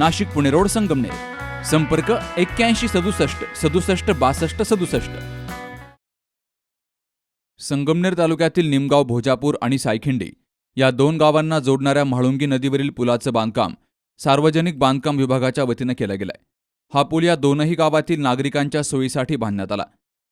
Nashik Pune road Sangamner. संपर्क एक्क्याऐंशी सदुसष्ट सदुसष्ट बासष्ट सदुसष्ट. संगमनेर तालुक्यातील निमगाव भोजापूर आणि सायखिंडी या दोन गावांना जोडणाऱ्या म्हाळुंगी नदीवरील पुलाचं बांधकाम सार्वजनिक बांधकाम विभागाच्या वतीनं केलं गेलंय. हा पूल या दोनही गावातील नागरिकांच्या सोयीसाठी बांधण्यात आला.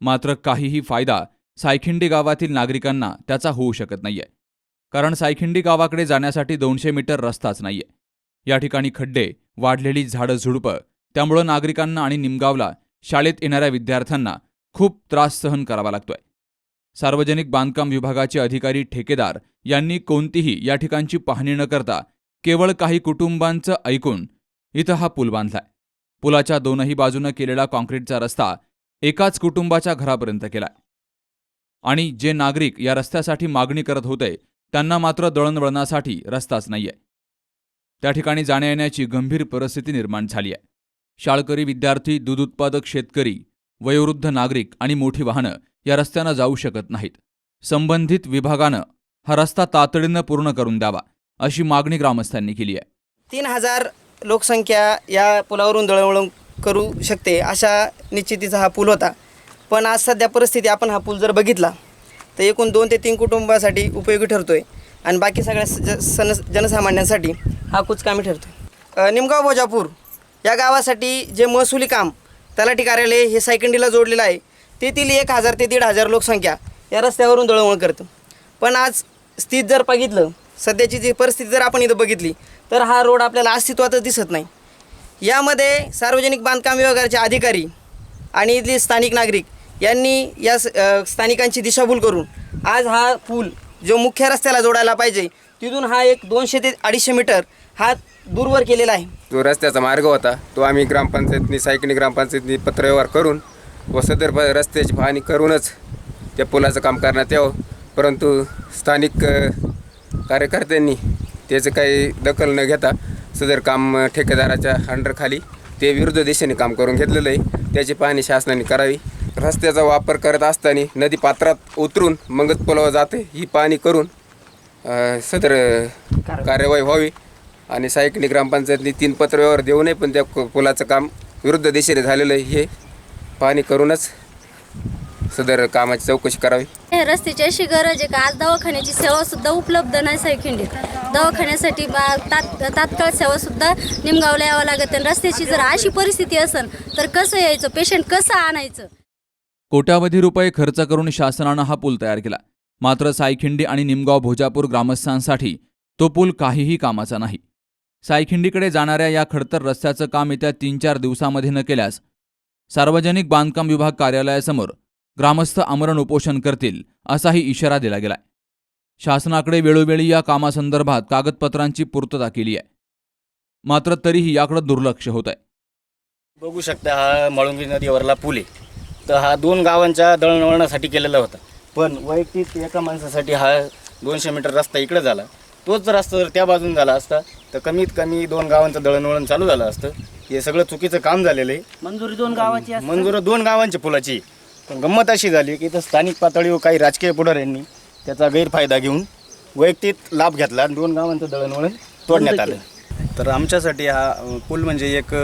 मात्र काहीही फायदा सायखिंडी गावातील नागरिकांना त्याचा होऊ शकत नाहीये. कारण सायखिंडी गावाकडे जाण्यासाठी दोनशे मीटर रस्ताच नाहीये. या ठिकाणी खड्डे वाढलेली झाडं झुडपं त्यामुळं नागरिकांना आणि निमगावला शाळेत येणाऱ्या विद्यार्थ्यांना खूप त्रास सहन करावा लागतोय. सार्वजनिक बांधकाम विभागाचे अधिकारी ठेकेदार यांनी कोणतीही या ठिकाणची पाहणी न करता केवळ काही कुटुंबांचं ऐकून इथं हा पूल बांधलाय. पुलाच्या दोनही बाजूनं केलेला कॉन्क्रीटचा रस्ता एकाच कुटुंबाच्या घरापर्यंत केलाय. आणि जे नागरिक या रस्त्यासाठी मागणी करत होते त्यांना मात्र दळणवळणासाठी रस्ताच नाहीये. त्या ठिकाणी जाण्यायेण्याची गंभीर परिस्थिती निर्माण झाली आहे. शाळकरी विद्यार्थी दूध उत्पादक शेतकरी वयोवृद्ध नागरिक आणि मोठी वाहनं या रस्त्यानं जाऊ शकत नाहीत. संबंधित विभागानं हा रस्ता तातडीनं पूर्ण करून द्यावा अशी मागणी ग्रामस्थांनी केली आहे. तीन हजार लोकसंख्या या पुलावरून दळणवळण करू शकते अशा निश्चितीचा हा पूल होता. पण आज सध्या परिस्थिती आपण हा पूल जर बघितला तर एकूण दोन ते तीन कुटुंबासाठी उपयोगी ठरतो आहे आणि बाकी सगळ्या ज सन जनसामान्यांसाठी हा कुचकामी ठरतो निमगाव भोजापूर या गावासाठी जे महसुली काम तलाठी कार्यालय हे सायकंडीला जोडलेलं आहे तेथील एक हजार ते दीड हजार लोकसंख्या या रस्त्यावरून दळवळ करतं. पण आज स्थित जर बघितलं सध्याची जी परिस्थिती जर आपण इथं बघितली तर हा रोड आपल्याला अस्तित्वातच दिसत नाही. यामध्ये सार्वजनिक बांधकाम विभागाचे अधिकारी आणि इथले स्थानिक नागरिक यांनी या स- स्थानिकांची दिशाभूल करून आज हा पूल जो मुख्य रस्त्याला जोडायला पाहिजे तिथून हा एक दोनशे ते अडीचशे मीटर हा दूरवर केलेला आहे. जो रस्त्याचा मार्ग होता तो आम्ही ग्रामपंचायतनी सायकनी ग्रामपंचायतनी पत्रव्यवहार करून व सदर प- रस्त्याची पाहणी करूनच त्या पुलाचं काम करण्यात यावं. परंतु स्थानिक अ, कार्यकर्त्यांनी त्याचं काही दखल न घेता सदर काम अ, ठेकेदाराच्या अंडरखाली ते विरुद्ध दिशेने काम करून घेतलेलं आहे. त्याची पाहणी शासनाने करावी. रस्त्याचा वापर करत असताना नदी पात्रात उतरून मगच पुलावर जाते ही पाहणी करून अ, सदर कार्यवाही व्हावी. आणि सायकली ग्रामपंचायतनी तीन पत्रव्यवहार देऊनही पण त्या पुलाचं काम विरुद्ध दिशेने झालेलं आहे. हे पाहणी करूनच सदर कामाची चौकशी करावी. हे रस्त्याची अशी गरज आहे का? आज दवाखान्याची सेवा सुद्धा उपलब्ध नाही सायखिंडीत दवाखान्यासाठी बा- तात तात्काळ सेवा सुद्धा निमगावला यावं लागत. आणि रस्त्याची जर अशी परिस्थिती असेल तर कसं यायचं? पेशंट कसं आणायचं? कोट्यावधी रुपये खर्च करून शासनानं हा पूल तयार केला. मात्र सायखिंडी आणि निमगाव भोजापूर ग्रामस्थांसाठी तो पूल काहीही कामाचा नाही. सायखिंडीकडे जाणाऱ्या या खडतर रस्त्याचं काम येत्या तीन चार दिवसामध्ये न केल्यास सार्वजनिक बांधकाम विभाग कार्यालयासमोर ग्रामस्थ आमरण उपोषण करतील असाही इशारा दिला गेलाय. शासनाकडे वेळोवेळी या कामासंदर्भात कागदपत्रांची पूर्तता केली आहे. मात्र तरीही याकडे दुर्लक्ष होत आहे बघू शकता हा मळुंगी नदीवरला पूल आहे. तर हा दोन गावांच्या दळणवळणासाठी केलेला होता. पण वैयक्तिक एका माणसासाठी हा दोनशे मीटर रस्ता इकडे झाला. तोच रस्ता जर त्या बाजून झाला असता तर कमीत कमी दोन गावांचं दळणवळण चालू झालं असतं. हे सगळं चुकीचं काम झालेलं आहे. मंजुरी दोन गावाची मंजूर दोन गावांची पुलाची. पण गंमत अशी झाली की इथं स्थानिक पातळीवर काही राजकीय पुढाऱ्यांनी त्याचा गैरफायदा घेऊन वैयक्तिक लाभ घेतला आणि दोन गावांचं दळणवळण तोडण्यात आलं. तर आमच्यासाठी हा पूल म्हणजे एक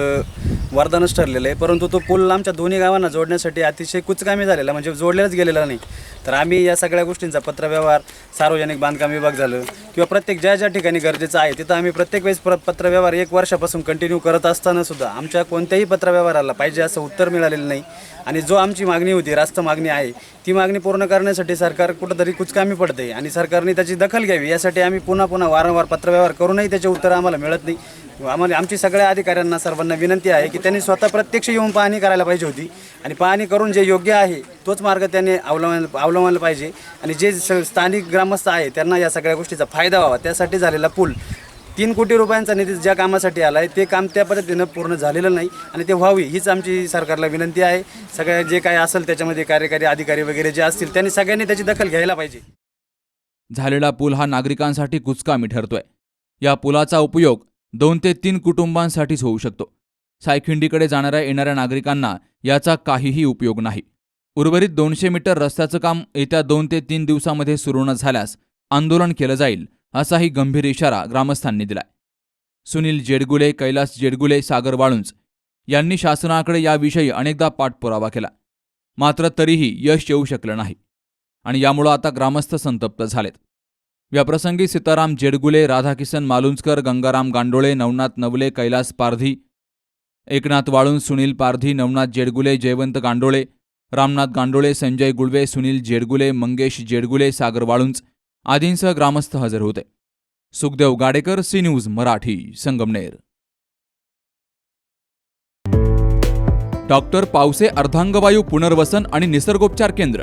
वरदानच ठरलेलं आहे. परंतु तो पूल आमच्या दोन्ही गावांना जोडण्यासाठी अतिशय कुचकामी झालेला म्हणजे जोडलेलाच गेलेला नाही. तर आम्ही या सगळ्या गोष्टींचा पत्रव्यवहार सार्वजनिक बांधकाम विभाग झालं किंवा प्रत्येक ज्या ज्या ठिकाणी गरजेचं आहे तिथं आम्ही प्रत्येक वेळेस प्र पत्रव्यवहार एक वर्षापासून कंटिन्यू करत असताना सुद्धा आमच्या कोणत्याही पत्रव्यवहाराला पाहिजे असं उत्तर मिळालेलं नाही. आणि जो आमची मागणी होती रास्त मागणी आहे ती मागणी पूर्ण करण्यासाठी सरकार कुठंतरी कुचकामी पडते आणि सरकारने त्याची दखल घ्यावी यासाठी आम्ही पुन्हा पुन्हा वारंवार पत्रव्यवहार करूनही त्याचे उत्तर आम्हाला मिळत नाही. आम्हाला आमची सगळ्या अधिकाऱ्यांना सर्वांना विनंती आहे की त्यांनी स्वतः प्रत्यक्ष येऊन पाहणी करायला पाहिजे होती. आणि पाहणी करून जे योग्य आहे तोच मार्ग त्यांनी अवलंब अवलंबायला पाहिजे. आणि जे स- स्थानिक ग्रामस्थ आहे त्यांना या सगळ्या गोष्टीचा फायदा व्हावा. त्यासाठी झालेला पूल तीन कोटी रुपयांचा निधी ज्या कामासाठी आला आहे ते काम त्या पद्धतीनं पूर्ण झालेलं नाही. आणि ते व्हावी हीच आमची सरकारला विनंती आहे. सगळ्या जे काय असेल त्याच्यामध्ये कार्यकारी अधिकारी वगैरे जे असतील त्यांनी सगळ्यांनी त्याची दखल घ्यायला पाहिजे. झालेला पूल हा नागरिकांसाठी कुचकामी ठरतोय. या पुलाचा उपयोग दोन ते तीन कुटुंबांसाठीच होऊ शकतो. सायखिंडीकडे जाणाऱ्या येणाऱ्या नागरिकांना याचा काहीही उपयोग नाही. उर्वरित दोनशे मीटर रस्त्याचं काम येत्या दोन ते तीन दिवसामध्ये सुरू न झाल्यास आंदोलन केलं जाईल असाही गंभीर इशारा ग्रामस्थांनी दिलाय. सुनील जेडगुले कैलास जेडगुले सागर वाळुंज यांनी शासनाकडे याविषयी अनेकदा पाठपुरावा केला. मात्र तरीही यश येऊ शकलं नाही. आणि यामुळं आता ग्रामस्थ संतप्त झालेत. याप्रसंगी सीताराम जेडगुले राधाकिसन मालुंजकर गंगाराम गांडोळे नवनाथ नवले कैलास पारधी एकनाथ वाळुंज सुनील पारधी नवनाथ जेडगुले जयवंत गांडोळे रामनाथ गांडोळे संजय गुळवे सुनील जेडगुले मंगेश जेडगुले सागर वाळुंज आदींसह ग्रामस्थ हजर होते. Sukhdev Gadekar C news Marathi Sangamner. Doctor Pawase अर्धांगवायू पुनर्वसन आणि निसर्गोपचार केंद्र